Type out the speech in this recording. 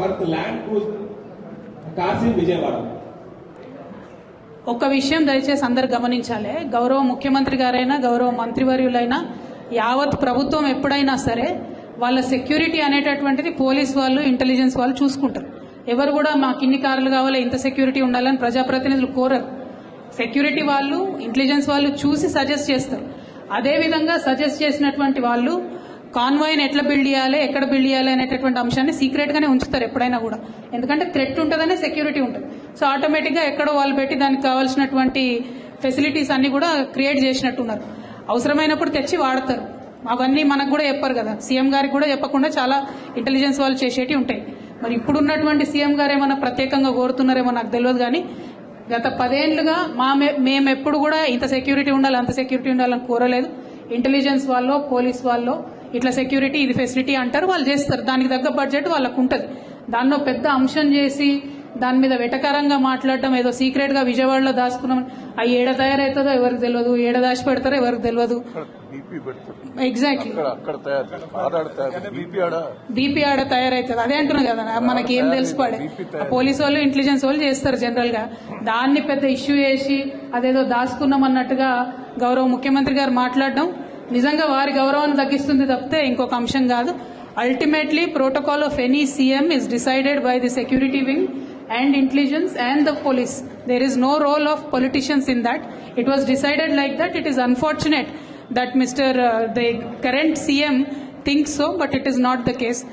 Worth land cruise Kashi Vijayawada. ఒక్క విషయం దయచేసి అందరు గమనించాలి. గౌరవ ముఖ్యమంత్రి గారైనా గౌరవ మంత్రివర్యులైనా యావత్ ప్రభుత్వం ఎప్పుడైనా సరే వాళ్ళ సెక్యూరిటీ అనేటటువంటిది పోలీస్ వాళ్ళు ఇంటెలిజెన్స్ వాళ్ళు చూసుకుంటారు. ఎవరు కూడా మాకు ఇన్ని కార్లు కావాలి ఇంత సెక్యూరిటీ ఉండాలని ప్రజాప్రతినిధులు కోరరు. సెక్యూరిటీ వాళ్ళు ఇంటెలిజెన్స్ వాళ్ళు చూసి సజెస్ట్ చేస్తారు. అదేవిధంగా సజెస్ట్ చేసినటువంటి వాళ్ళు కాన్వాయ్ని ఎట్లా బిల్డ్ చేయాలి ఎక్కడ బిల్డ్ చేయాలి అనేటటువంటి అంశాన్ని సీక్రెట్గానే ఉంచుతారు ఎప్పుడైనా కూడా. ఎందుకంటే థ్రెట్ ఉంటుందనే సెక్యూరిటీ ఉంటుంది. సో ఆటోమేటిక్గా ఎక్కడో వాళ్ళు పెట్టి దానికి కావాల్సినటువంటి ఫెసిలిటీస్ అన్ని కూడా క్రియేట్ చేసినట్టున్నారు. అవసరమైనప్పుడు తెచ్చి వాడతారు. అవన్నీ మనకు కూడా చెప్పరు కదా. సీఎం గారికి కూడా చెప్పకుండా చాలా ఇంటెలిజెన్స్ వాళ్ళు చేసేటివి ఉంటాయి. మరి ఇప్పుడున్నటువంటి సీఎం గారు ఏమైనా ప్రత్యేకంగా కోరుతున్నారేమో నాకు తెలియదు కానీ గత పదేళ్ళుగా మా మే- మేము ఎప్పుడు కూడా ఇంత సెక్యూరిటీ ఉండాలి అంత సెక్యూరిటీ ఉండాలని కోరలేదు. ఇంటెలిజెన్స్ వాళ్ళు పోలీస్ వాళ్ళు ఇట్లా సెక్యూరిటీ ఇది ఫెసిలిటీ అంటారు వాళ్ళు చేస్తారు. దానికి తగ్గ బడ్జెట్ వాళ్ళకు ఉంటుంది దాన్నో పెద్ద అంశం చేసి దాని మీద వెటకారంగా మాట్లాడటం ఏదో సీక్రెట్గా విజయవాడలో దాచుకున్నాం. ఆ ఏడ తయారవుతుందో ఎవరికి తెలియదు ఏడ దాచి పెడతారో ఎవరికి తెలియదు ఎగ్జాక్ట్లీ బీపీ ఆడ? తయారవుతుంది అదే అంటున్నాం కదా మనకి ఏం తెలుసు పడే. పోలీసు వాళ్ళు ఇంటెలిజెన్స్ వాళ్ళు చేస్తారు జనరల్గా దాన్ని పెద్ద ఇష్యూ చేసి అదేదో దాచుకున్నాం అన్నట్టుగా గౌరవ ముఖ్యమంత్రి గారు మాట్లాడడం నిజంగా వారి గౌరవాన్ని తగ్గిస్తుంది తప్పితే ఇంకొక అంశం కాదు ultimately protocol of any CM is decided by the security wing and intelligence and the police. There is no role of politicians in that. It was decided like that. It is unfortunate that the current CM thinks so, but it is not the case.